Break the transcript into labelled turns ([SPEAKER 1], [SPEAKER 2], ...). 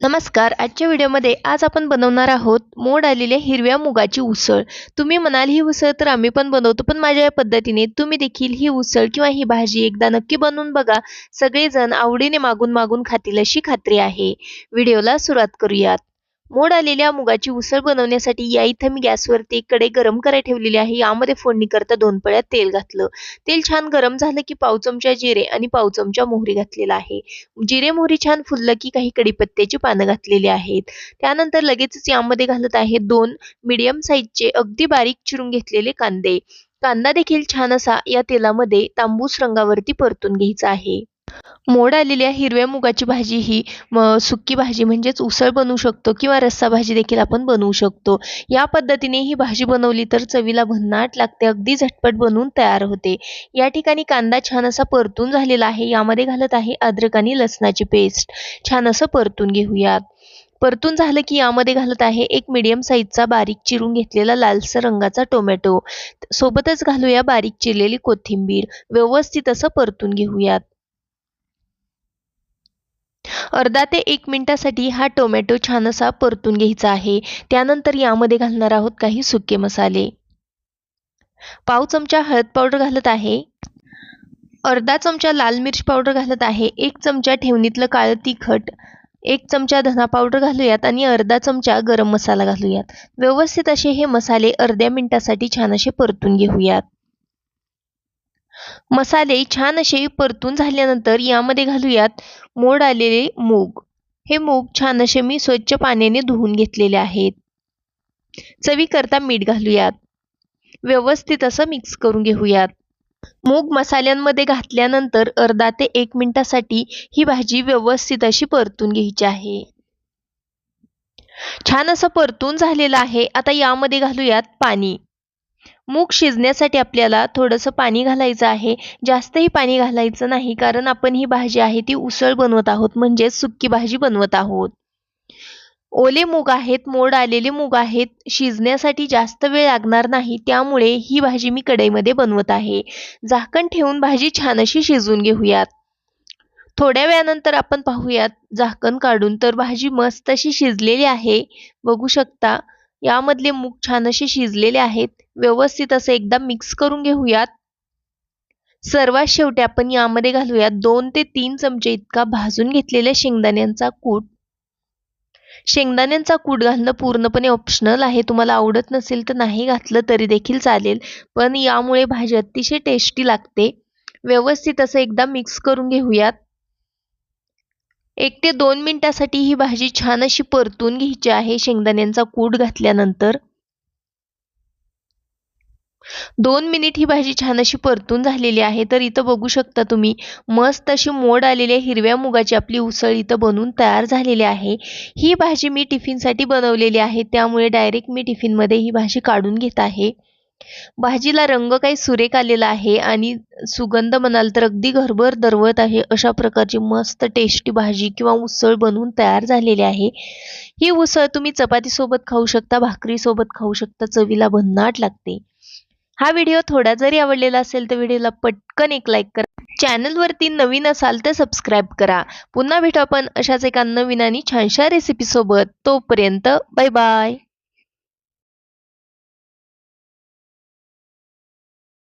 [SPEAKER 1] नमस्कार आजच्या व्हिडिओमध्ये आज आपण बनवणार आहोत मोड आलेल्या हिरव्या मुगाची उसळ. तुम्ही म्हणाल ही उसळ तर आम्ही पण बनवतो पण माझ्या या पद्धतीने तुम्ही देखील ही उसळ किंवा ही भाजी एकदा नक्की बनवून बघा. सगळेजण आवडीने मागून मागून खातील अशी खात्री आहे. व्हिडिओला सुरुवात करूयात. मोड आलेल्या मुगाची उसळ बनवण्यासाठी या इथं मी गॅसवरती एक कडे गरम करायला ठेवलेली आहे. यामध्ये फोडणी करता दोन पळ्यात तेल घातलं. तेल छान गरम झालं की पाव चमचा जिरे आणि पाव चमचा मोहरी घातलेला आहे. जिरे मोहरी छान फुललं की काही कडीपत्त्याची पानं घातलेली आहेत. त्यानंतर लगेचच यामध्ये घालत आहे दोन मिडियम साईजचे अगदी बारीक चिरून घेतलेले कांदे. कांदा देखील छान असा या तेलामध्ये तांबूस रंगावरती परतून घ्यायचा आहे. मोड आलेल्या हिरव्या मुगाची भाजी ही सुक्की भाजी म्हणजेच उसळ बनवू शकतो किंवा रस्सा भाजी देखील आपण बनवू शकतो. या पद्धतीने ही भाजी बनवली तर चवीला भन्नाट लागते अगदी झटपट बनवून तयार होते. या ठिकाणी कांदा छान असा परतून झालेला आहे. यामध्ये घालत आहे अद्रक आणि लसणाची पेस्ट. छान असं परतून घेऊयात. परतून झालं की यामध्ये घालत आहे एक मीडियम साईजचा बारीक चिरून घेतलेला लालसर रंगाचा टोमॅटो सोबतच घालूया बारीक चिरलेली कोथिंबीर. व्यवस्थित असं परतून घेऊयात. अर्धा ते एक मिनटासाठी हा टोमॅटो छान असा परतून घ्यायचा आहे. त्यानंतर यामध्ये घालणार आहोत काही सुके मसाले. पाव चमचा हळद पावडर घालत आहे. अर्धा चमचा लाल मिरच पावडर घालत आहे. एक चमचा ठेवणीतलं काळं तिखट. एक चमचा धना पावडर घालूयात आणि अर्धा चमचा गरम मसाला घालूयात. व्यवस्थित असे हे मसाले अर्ध्या मिनिटासाठी छान असे परतून घेऊयात. मसाले छान असे परतून झाल्यानंतर यामध्ये घालूयात मोड आलेले मूग. हे मूग छान असे मी स्वच्छ पाण्याने धुवून घेतलेले आहेत. चवीकरता मीठ घालूयात. व्यवस्थित असं मिक्स करून घेऊयात. मूग मसाल्यांमध्ये घातल्यानंतर अर्धा ते एक मिनिटासाठी ही भाजी व्यवस्थित अशी परतून घ्यायची आहे. छान असं परतून झालेलं आहे. आता यामध्ये घालूयात पाणी. मूग शिजण्यासाठी आपल्याला थोडंसं पाणी घालायचं आहे. जास्तही पाणी घालायचं नाही कारण आपण ही भाजी आहे ती उसळ बनवत आहोत म्हणजेच सुक्की भाजी बनवत आहोत. ओले मूग आहेत मोड आलेले मूग आहेत शिजण्यासाठी जास्त वेळ लागणार नाही त्यामुळे ही भाजी मी कढईमध्ये बनवत आहे. झाकण ठेवून भाजी छान अशी शिजवून घेऊयात. थोड्या वेळानंतर आपण पाहूयात झाकण काढून तर भाजी मस्त अशी शिजलेली आहे. बघू शकता यामधले मूग छान असे शिजलेले आहेत. व्यवस्थित असं एकदा मिक्स करून घेऊयात. सर्वात शेवटी आपण यामध्ये घालूयात दोन ते तीन चमचे इतका भाजून घेतलेल्या शेंगदाण्यांचा कूट. शेंगदाण्यांचा कूट घालणं पूर्णपणे ऑप्शनल आहे. तुम्हाला आवडत नसेल तर नाही घातलं तरी देखील चालेल. पण यामुळे भाजी अतिशय टेस्टी लागते. व्यवस्थित असं एकदा मिक्स करून घेऊयात. एक ते दोन मिनिटासाठी ही भाजी छान अशी परतून घ्यायची आहे. शेंगदाण्यांचा कूट घातल्यानंतर दोन मिनिट ही भाजी छान अशी परतून झालेली आहे. तर इथं बघू शकता तुम्ही मस्त अशी मोड आलेल्या हिरव्या मुगाची आपली उसळ इथं बनवून तयार झालेली आहे. ही भाजी मी टिफिनसाठी बनवलेली आहे. त्यामुळे डायरेक्ट मी टिफिनमध्ये ही भाजी काढून घेत आहे. भाजीला रंग काही सुरेख आलेला आहे आणि सुगंध म्हणाल तर अगदी घरभर दरवत आहे. अशा प्रकारची मस्त टेस्टी भाजी किंवा उसळ बनवून तयार झालेली आहे. ही उसळ तुम्ही चपातीसोबत खाऊ शकता भाकरीसोबत खाऊ शकता चवीला भन्नाट लागते. हा व्हिडिओ थोडा जरी आवडलेला असेल तर व्हिडिओला पटकन एक लाईक करा. चॅनलवरती नवीन असाल तर सबस्क्राईब करा. पुन्हा भेटू आपण अशाच एका नवीन आणि छानशा रेसिपीसोबत तोपर्यंत बाय बाय